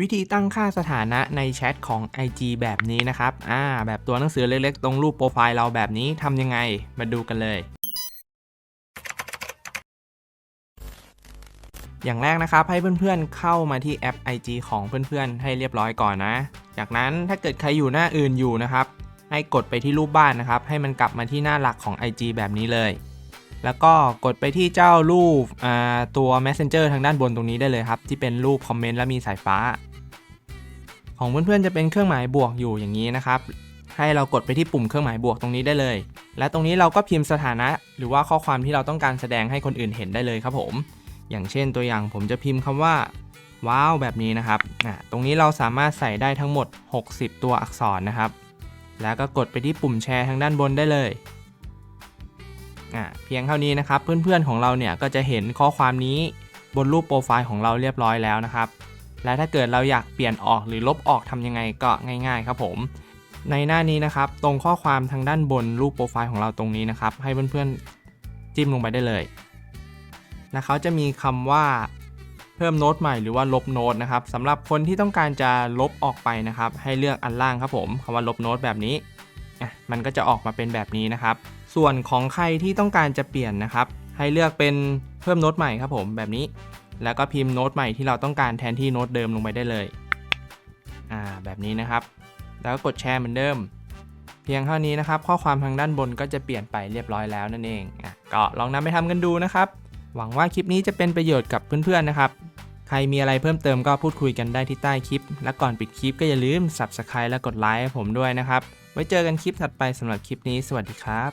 วิธีตั้งค่าสถานะในแชทของ IG แบบนี้นะครับ อ่า แบบตัวหนังสือเล็กๆ ตรงรูปโปรไฟล์เราแบบนี้ทำยังไง มาดูกันเลย อย่างแรกนะครับให้เพื่อนๆเข้ามาที่แอป IG ของเพื่อนๆ ให้เรียบร้อยก่อนนะ จากนั้นถ้าเกิดใครอยู่หน้าอื่นอยู่นะครับ ให้กดไปที่รูปบ้านนะครับ ให้มันกลับมาที่หน้าหลักของ IG แบบนี้เลย แล้วก็กดไปที่เจ้ารูปตัว Messenger ทางด้านบนตรงนี้ได้เลยครับ ที่เป็นรูปคอมเมนต์และมีสายฟ้า ของเพื่อนๆจะเป็นเครื่องหมายบวกอยู่อย่างนี้นะครับ ให้เรากดไปที่ปุ่มเครื่องหมายบวกตรงนี้ได้เลย และตรงนี้เราก็พิมพ์สถานะ หรือว่าข้อความที่เราต้องการแสดงให้คนอื่นเห็นได้เลยครับผม อย่างเช่นตัวอย่างผมจะพิมพ์คำว่าว้าวแบบนี้นะครับตรงนี้เราสามารถใส่ได้ทั้งหมด 60 ตัวอักษรนะครับ แล้วก็กดไปที่ปุ่มแชร์ทางด้านบนได้เลย อะเพียงเท่านี้นะครับ เพื่อนๆของเราเนี่ยก็จะเห็นข้อความนี้บนรูปโปรไฟล์ของเราเรียบร้อยแล้วนะครับ และถ้าเกิดเราอยากเปลี่ยนออกหรือลบออกทำยังไงก็ง่าย ๆ ครับผม ในหน้านี้นะครับ ตรงข้อความทางด้านบนรูปโปรไฟล์ของเราตรงนี้นะครับ ให้เพื่อนๆจิ้มลงไปได้เลยแล้วเขาจะมีคำว่าเพิ่มโน้ตใหม่หรือว่าลบโน้ตนะครับสำหรับคนที่ต้องการจะลบออกไปนะครับ ให้เลือกอันล่างครับผมคำว่าลบโน้ตแบบนี้มันก็จะออกมาเป็นแบบนี้นะครับ ส่วนของใครที่ต้องการจะเปลี่ยนนะครับ ให้เลือกเป็นเพิ่มโน้ตใหม่ครับผมแบบนี้ แล้วก็พิมพ์โน้ตใหม่ที่เราต้องการแทนที่โน้ตเดิมลงไปได้เลยอ่าแบบนี้นะครับ แล้วก็กดแชร์เหมือนเดิม เพียงเท่านี้นะครับ ข้อความทางด้านบนก็จะเปลี่ยนไปเรียบร้อยแล้วนั่นเองอะก็ลองนำไปทำกันดูนะครับ หวังว่าคลิปนี้จะเป็นประโยชน์กับเพื่อนๆนะครับใครมีอะไรเพิ่มเติมก็พูดคุยกันได้ที่ใต้คลิป และก่อนปิดคลิปก็อย่าลืม Subscribe และกดไลค์ให้ผมด้วยนะครับ ไว้เจอกันคลิปถัดไปสำหรับคลิปนี้ สวัสดีครับ